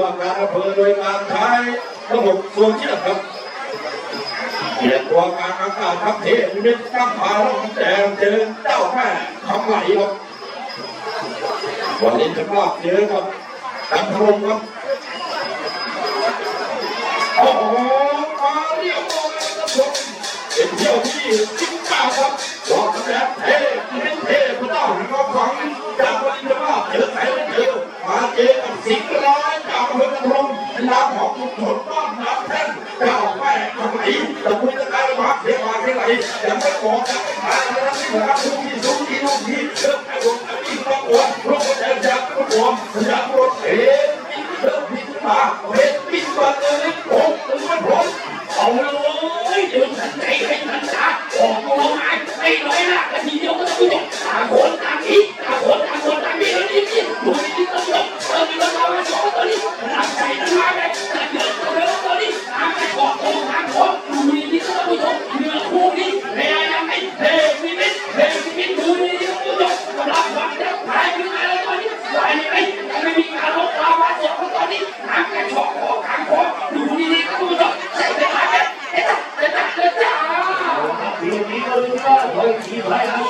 ว่าการอำเภอโดยการใช้ระบบโซเชียลครับเกียรติตัวการอากาศทัพเทพนิมิตตั้งพาล้วแจงเจอเจ้าแม่คำไหลครับวันนี้จะรอบเจอกับกันทงครับโอ้โหมาเรียบร้อยครับผมเป็นเที่ยวที่จิ้งก้าครับบอกแล้ว นามของทุกคนบ้านน้ำแท่นเจ้าแม่คำไหลตะกุยตะการมาเทียบมาเทียบไหลยังไม่บอกยังไม่ผ่านนะครับที่เหลือทุกที่ทุกที่ทุกที่เริ่มให้รถไอ้ที่ประกวดรถแดงจากประกวดจากรถเอ๋เริ่มพิจารณาเห็นพิจารณา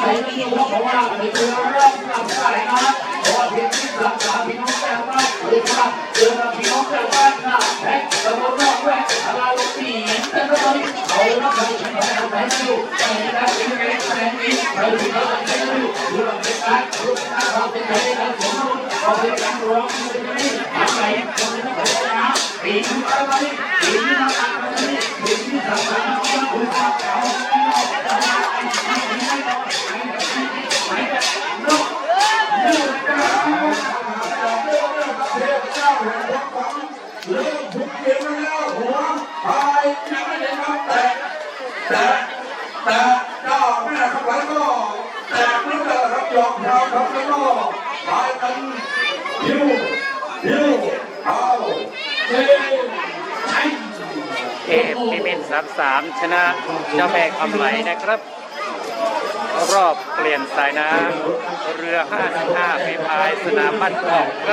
ไรนะใส่ไม่อยู่เพราะว่าเป็นเรืองเริ่มทำได้นะเพราะว่าทีที่สักการพี่น้องแจ้งว่าหรือว่าเจอกับพี่น้องแจ้งว่าหน้าแพ็คตะบนนอกแวกตลาดลูกปีแต่ก็ตอนนี้เขานักการใช้แผนแผนอยู่แต่ได้เป็นไงแผนนี้เราที่เราใช้อยู่ดูเราเป็นการรู้ว่าเราเป็นใครกันสมมติเราเป็นการร้องเป็นนี่ทำไงเราเป็นนักการนะปีนี้อะไรปีนี้นักกานี้ปีนี้สักการเราคุณภาพเร เริ่มทุกเกมแล้วหัวพายยังไม่ได้ครับแต่แต่แต่เจ้าแม่ข้างหลังก็แตกนี่แหละครับยอมเราครับแล้วก็พายกันยิ้วยิ้วเอาเฮ้ใช่เทพพิมิตสามสามชนะเจ้าแม่คำไหลนะครับ รอบเปลี่ยนสายน้ำเรือ 55ฝีพายสนามบ้านทองครับ